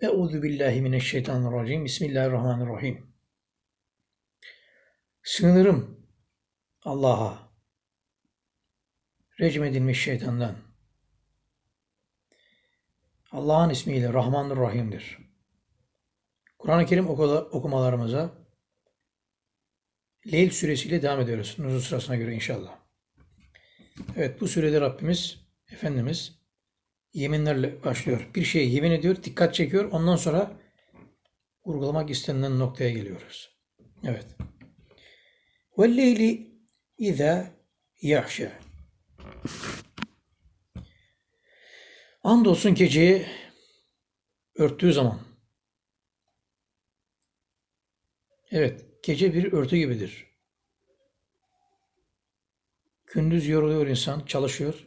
Euzu billahi mineşşeytanirracim. Bismillahirrahmanirrahim. Sığınırım Allah'a. Recm edilmiş şeytandan. Allah'ın ismiyle Rahmanur Rahim'dir. Kur'an-ı Kerim okumalarımıza Leyl suresiyle devam ediyoruz. Nuzul sırasına göre inşallah. Evet bu surede Rabbimiz, Efendimiz yeminlerle başlıyor. Bir şeye yemin ediyor, dikkat çekiyor. Ondan sonra vurgulamak istenilen noktaya geliyoruz. Evet. وَالْلَيْلِ اِذَا يَحْشَى Andolsun geceyi örttüğü zaman. Evet, gece bir örtü gibidir. Gündüz yoruluyor insan, çalışıyor,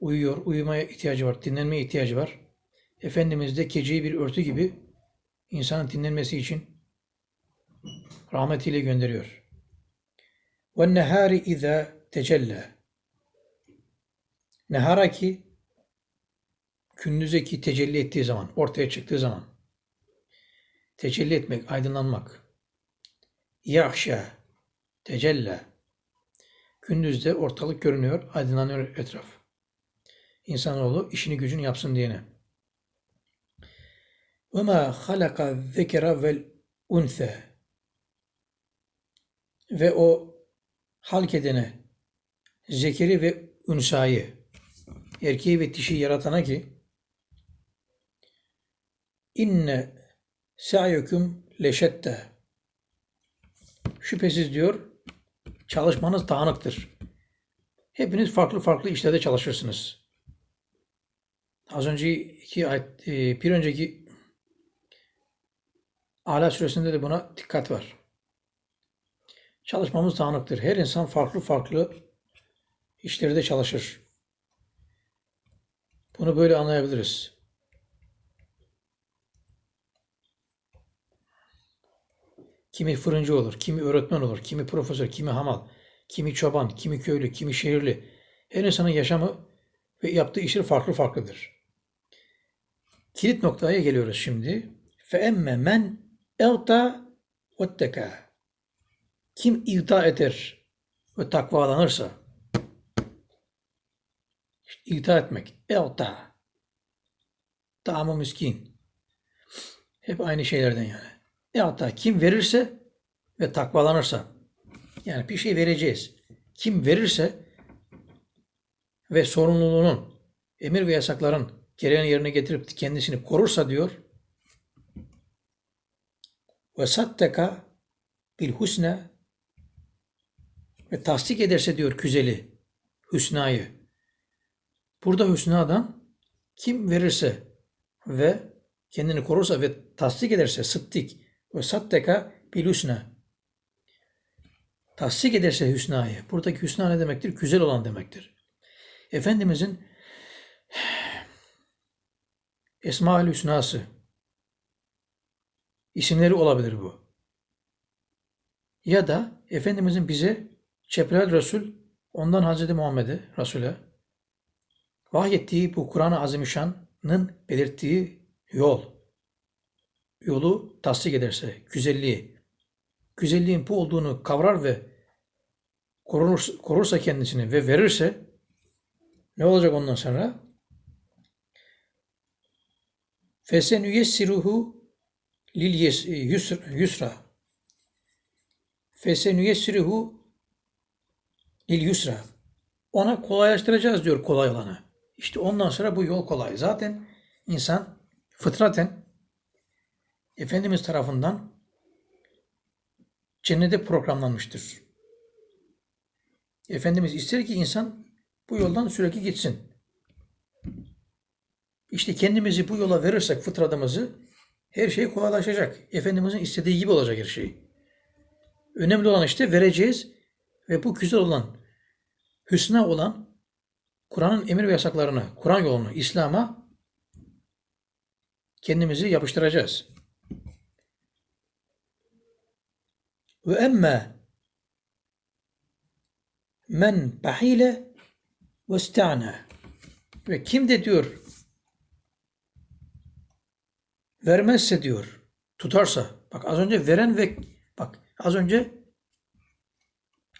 uyuyor, uyumaya ihtiyacı var, dinlenmeye ihtiyacı var. Efendimiz de keçeyi bir örtü gibi insanın dinlenmesi için rahmetiyle gönderiyor. Ve nehari izâ tecella. Nehara ki gündüzeki tecelli ettiği zaman, ortaya çıktığı zaman tecelli etmek, aydınlanmak. Yahşa tecella. Gündüzde ortalık görünüyor, aydınlanıyor etraf. İnsanoğlu işini gücünü yapsın diyene. Ve ma halaka zekera vel unse ve o halk edene zekeri ve ünsayı erkeği ve dişi yaratana ki inne sa'yukum leşette şüphesiz diyor çalışmanız dağınıktır. Hepiniz farklı farklı işlerde çalışırsınız. Az önceki ayet, e, bir önceki Ala suresinde de buna dikkat var. Çalışmamız dağınıktır. Her insan farklı farklı işlerde çalışır. Bunu böyle anlayabiliriz. Kimi fırıncı olur, kimi öğretmen olur, kimi profesör, kimi hamal, kimi çoban, kimi köylü, kimi şehirli. Her insanın yaşamı ve yaptığı işler farklı farklıdır. Kilit noktaya geliyoruz şimdi. فَاَمَّ men اَغْتَى وَاتَّكَى Kim ita eder ve takvalanırsa, işte ita etmek, eğta, tamı miskin. Hep aynı şeylerden yani. Eğta kim verirse ve takvalanırsa, yani bir şey vereceğiz. Kim verirse ve sorumluluğunun, emir ve yasakların gereğini yerine getirip kendisini korursa diyor, ve satteka bil husne ve tasdik ederse diyor güzeli, hüsnayı. Burada hüsnadan kim verirse ve kendini korursa ve tasdik ederse sıddik ve satteka bil husne. Tasdik ederse hüsnayı. Buradaki hüsna ne demektir? Güzel olan demektir. Efendimizin Esma-ül Hüsnası isimleri olabilir bu. Ya da Efendimizin bize Cebrail Resul ondan Hazreti Muhammed'e, Resul'e vahyettiği bu Kur'an-ı Azimüşşan'ın belirttiği yol. Yolu tasdik ederse, güzelliği, güzelliğin bu olduğunu kavrar ve korur, korursa kendisini ve verirse ne olacak ondan sonra? Fesenüyessiruhu lil yes- yusr- yusra. Fesenüyessiruhu lil yusra. Ona kolaylaştıracağız diyor kolay olanı. İşte ondan sonra bu yol kolay. Zaten insan fıtraten Efendimiz tarafından cennete programlanmıştır. Efendimiz ister ki insan bu yoldan sürekli gitsin. İşte kendimizi bu yola verirsek fıtratımızı her şey kolaylaşacak. Efendimizin istediği gibi olacak her şey. Önemli olan işte vereceğiz ve bu güzel olan, hüsna olan Kur'an'ın emir ve yasaklarını, Kur'an yolunu, İslam'a kendimizi yapıştıracağız. Ve emme men bahile ve ve kim de diyor vermezse diyor, tutarsa. Bak az önce veren ve bak az önce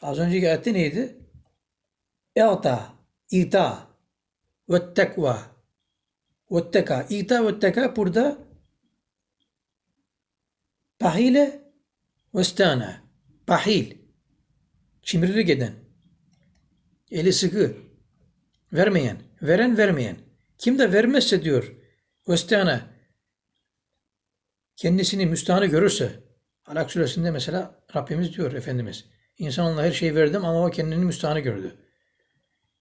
az önceki ayette neydi? E'ta, ita ve tekva ve teka. İta ve teka burada pahile ve stana. Pahil. Çimrilik eden. Eli sıkı. Vermeyen. Veren vermeyen. Kim de vermezse diyor. Vestana. Kendisini müstahane görürse. Alak suresinde mesela Rabbimiz diyor Efendimiz. İnsanla her şeyi verdim ama o kendini müstahane gördü.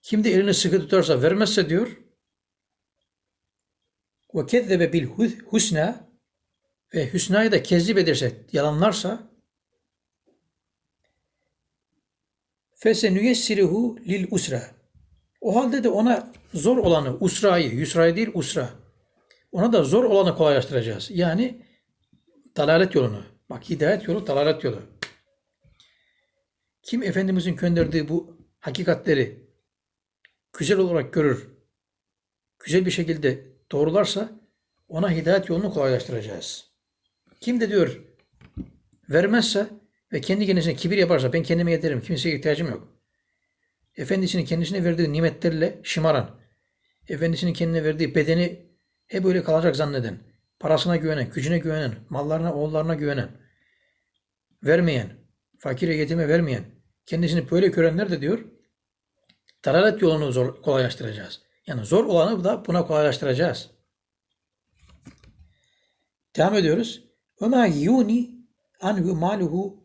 Kim de elini sıkı tutarsa vermezse diyor. Ve kezzebe bil husna ve hüsnayı da kezzip ederse, yalanlarsa fesenüyessiruhu lil usra. O halde de ona zor olanı, usrayı, yusrayı değil usra. Ona da zor olanı kolaylaştıracağız. Yani dalalet yolunu. Bak hidayet yolu, dalalet yolu. Kim Efendimizin gönderdiği bu hakikatleri güzel olarak görür, güzel bir şekilde doğrularsa ona hidayet yolunu kolaylaştıracağız. Kim de diyor vermezse ve kendi kendisine kibir yaparsa ben kendime yeterim, kimseye ihtiyacım yok. Efendisinin kendisine verdiği nimetlerle şımaran, efendisinin kendine verdiği bedeni hep öyle kalacak zanneden, parasına güvenen, gücüne güvenen, mallarına, oğullarına güvenen, vermeyen, fakire yetime vermeyen, kendisini böyle görenler de diyor, dalalet yolunu zor, kolaylaştıracağız. Yani zor olanı da buna kolaylaştıracağız. Devam ediyoruz. وَمَا يُونِ عَنْهُ مَالُهُ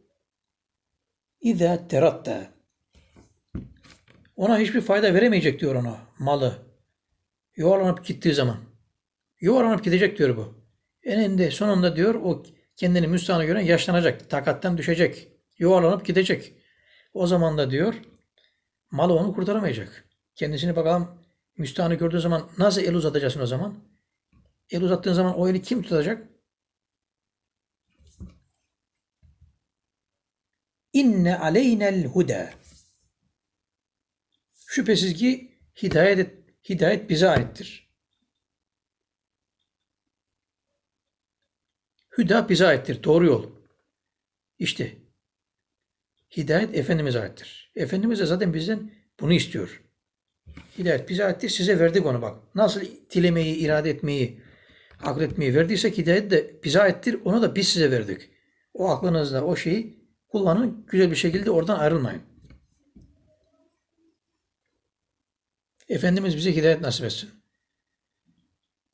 اِذَا تَرَتَّى Ona hiçbir fayda veremeyecek diyor ona malı. Yuvarlanıp gittiği zaman. Yuvarlanıp gidecek diyor bu. Eninde sonunda diyor o kendini müstahana göre yaşlanacak. Takattan düşecek. Yuvarlanıp gidecek. O zaman da diyor malı onu kurtaramayacak. Kendisini bakalım müstahanı gördüğü zaman nasıl el uzatacaksın o zaman? El uzattığın zaman o eli kim tutacak? İnne aleynel huda. Şüphesiz ki hidayet, hidayet bize aittir. Hüda bize aittir. Doğru yol. İşte hidayet Efendimiz'e aittir. Efendimiz de zaten bizden bunu istiyor. Hidayet bize aittir. Size verdik onu bak. Nasıl dilemeyi, irade etmeyi, akletmeyi verdiysek hidayet de bize aittir. Onu da biz size verdik. O aklınızda o şeyi kullanın. Güzel bir şekilde oradan ayrılmayın. Efendimiz bize hidayet nasip etsin.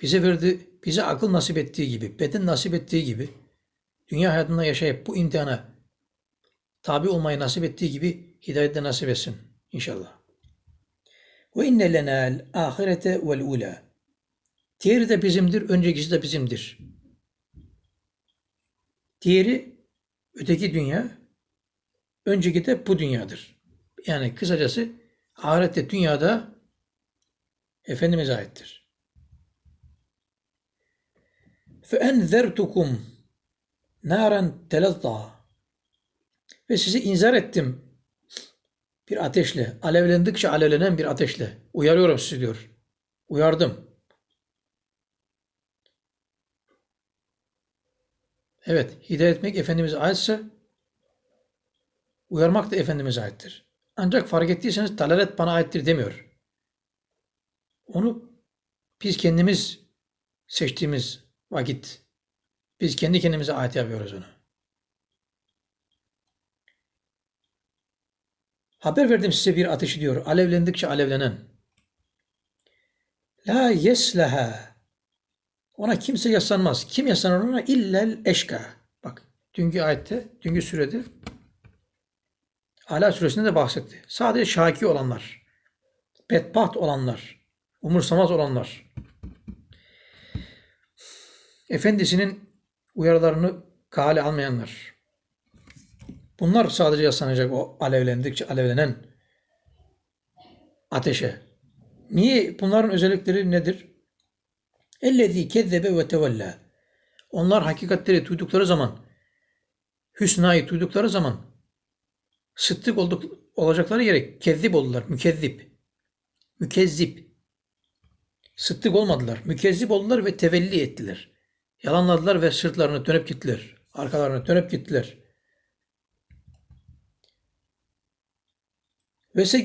Bize verdi, bize akıl nasip ettiği gibi, beden nasip ettiği gibi, dünya hayatında yaşayıp bu imtihana tabi olmayı nasip ettiği gibi hidayet de nasip etsin inşallah. Ve inne lena'l ahirete vel ula. Diğeri de bizimdir, öncekisi de bizimdir. Diğeri öteki dünya, önceki de bu dünyadır. Yani kısacası ahirette dünyada Efendimiz'e aittir. فَاَنْذَرْتُكُمْ نَارًا تَلَظَّى Ve sizi inzar ettim bir ateşle, alevlendikçe alevlenen bir ateşle. Uyarıyorum sizi diyor. Uyardım. Evet, hidayet etmek Efendimiz'e aitse uyarmak da Efendimiz'e aittir. Ancak fark ettiyseniz dalalet bana aittir demiyor. Onu biz kendimiz seçtiğimiz vakit biz kendi kendimize ait yapıyoruz onu. Haber verdim size bir ateşi diyor. Alevlendikçe alevlenen. La yesleha. Ona kimse yaslanmaz. Kim yaslanır ona? İllel eşka. Bak dünkü ayette, dünkü sürede Ala suresinde de bahsetti. Sadece şaki olanlar, bedbaht olanlar, umursamaz olanlar, efendisinin uyarılarını kale almayanlar. Bunlar sadece yaslanacak o alevlendikçe alevlenen ateşe. Niye? Bunların özellikleri nedir? Ellezî kezzebe ve tevella. Onlar hakikatleri duydukları zaman, hüsnayı duydukları zaman sıddık olduk, olacakları yere kezzip oldular. Mükezzip. Mükezzip. Sıddık olmadılar. Mükezzip oldular ve tevelli ettiler. Yalanladılar ve sırtlarını dönüp gittiler. Arkalarını dönüp gittiler. Ve se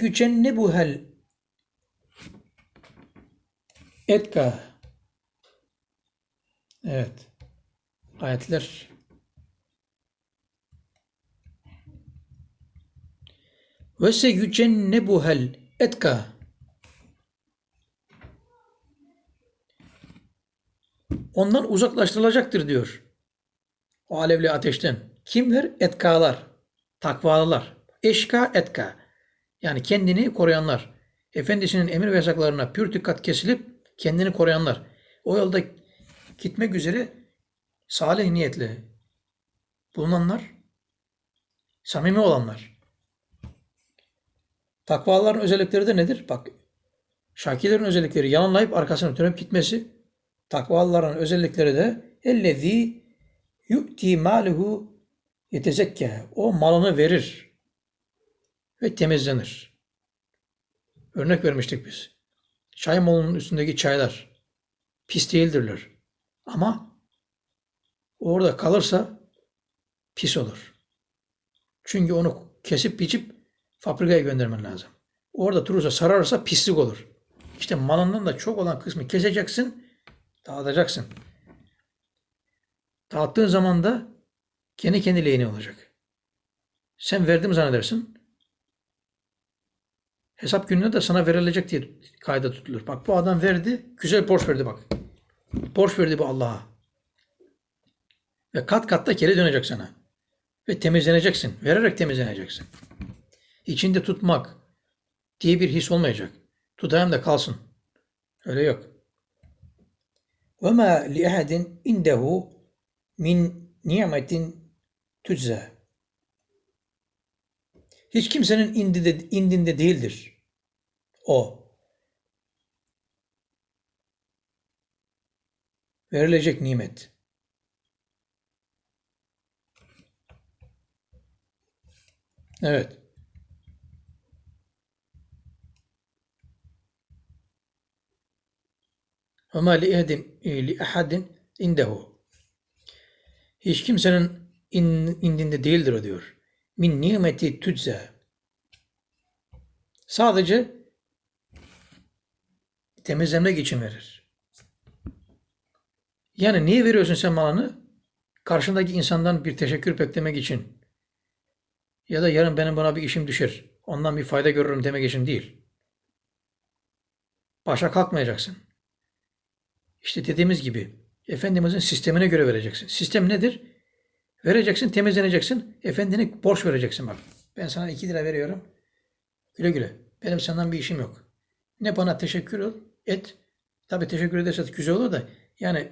ne bu hel etka. Evet. Ayetler ve se ne bu hel etka. Ondan uzaklaştırılacaktır diyor. O alevli ateşten. Kimler? Etkalar. Takvalılar. Eşka etka. Yani kendini koruyanlar. Efendisinin emir ve yasaklarına pür dikkat kesilip kendini koruyanlar. O yolda gitmek üzere salih niyetli bulunanlar, samimi olanlar. Takvaların özellikleri de nedir? Bak, şakirlerin özellikleri yalanlayıp arkasını dönüp gitmesi, takvalıların özellikleri de ellezî yu'ti maluhu yetezekke. O malını verir ve temizlenir. Örnek vermiştik biz. Çay molunun üstündeki çaylar pis değildirler. Ama orada kalırsa pis olur. Çünkü onu kesip biçip fabrikaya göndermen lazım. Orada durursa sararsa pislik olur. İşte malından da çok olan kısmı keseceksin, dağıtacaksın. Dağıttığın zaman da kendi kendi lehine olacak. Sen verdim zannedersin. Hesap gününe de sana verilecek diye kayda tutulur. Bak bu adam verdi, güzel borç verdi bak. Borç verdi bu Allah'a. Ve kat kat da geri dönecek sana. Ve temizleneceksin. Vererek temizleneceksin. İçinde tutmak diye bir his olmayacak. Tutayım da kalsın. Öyle yok. وَمَا لِأَحَدٍ اِنْدَهُ min nimetin tüzze. Hiç kimsenin indinde, indinde değildir. O. Verilecek nimet. Evet. Ve ma li ehdim e, li ahadin indehu. Hiç kimsenin in, indinde değildir o diyor. Min nimeti tücze. Sadece temizlemek için verir. Yani niye veriyorsun sen malını? Karşındaki insandan bir teşekkür beklemek için. Ya da yarın benim buna bir işim düşer. Ondan bir fayda görürüm demek için değil. Başa kalkmayacaksın. İşte dediğimiz gibi Efendimizin sistemine göre vereceksin. Sistem nedir? Vereceksin, temizleneceksin. Efendine borç vereceksin bak. Ben sana iki lira veriyorum. Güle güle. Benim senden bir işim yok. Ne bana teşekkür ol, et. Tabi teşekkür ederse güzel olur da yani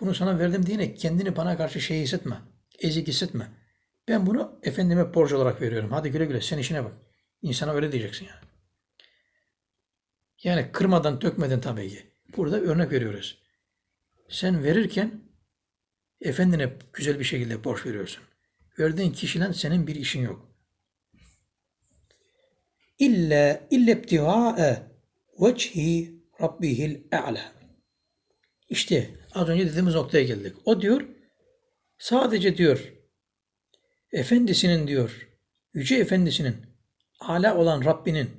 bunu sana verdim diye kendini bana karşı şey hissetme. Ezik hissetme. Ben bunu efendime borç olarak veriyorum. Hadi güle güle sen işine bak. İnsana öyle diyeceksin yani. Yani kırmadan, dökmeden tabii ki. Burada örnek veriyoruz. Sen verirken efendine güzel bir şekilde borç veriyorsun. Verdiğin kişiden senin bir işin yok. İlla illebtigae vechi rabbihil a'la. İşte az önce dediğimiz noktaya geldik. O diyor sadece diyor efendisinin diyor yüce efendisinin ala olan Rabbinin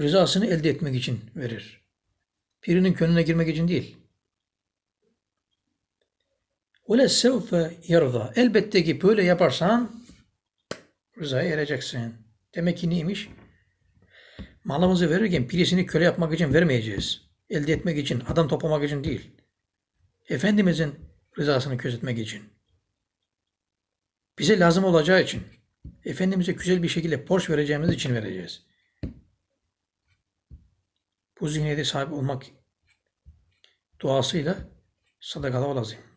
rızasını elde etmek için verir. Birinin gönlüne girmek için değil. Öyle sevfe yarda. Elbette ki böyle yaparsan rızaya ereceksin. Demek ki neymiş? Malımızı verirken birisini köle yapmak için vermeyeceğiz. Elde etmek için, adam toplamak için değil. Efendimizin rızasını gözetmek için. Bize lazım olacağı için. Efendimiz'e güzel bir şekilde borç vereceğimiz için vereceğiz. Bu zihniyete sahip olmak duasıyla sadakalı olasın.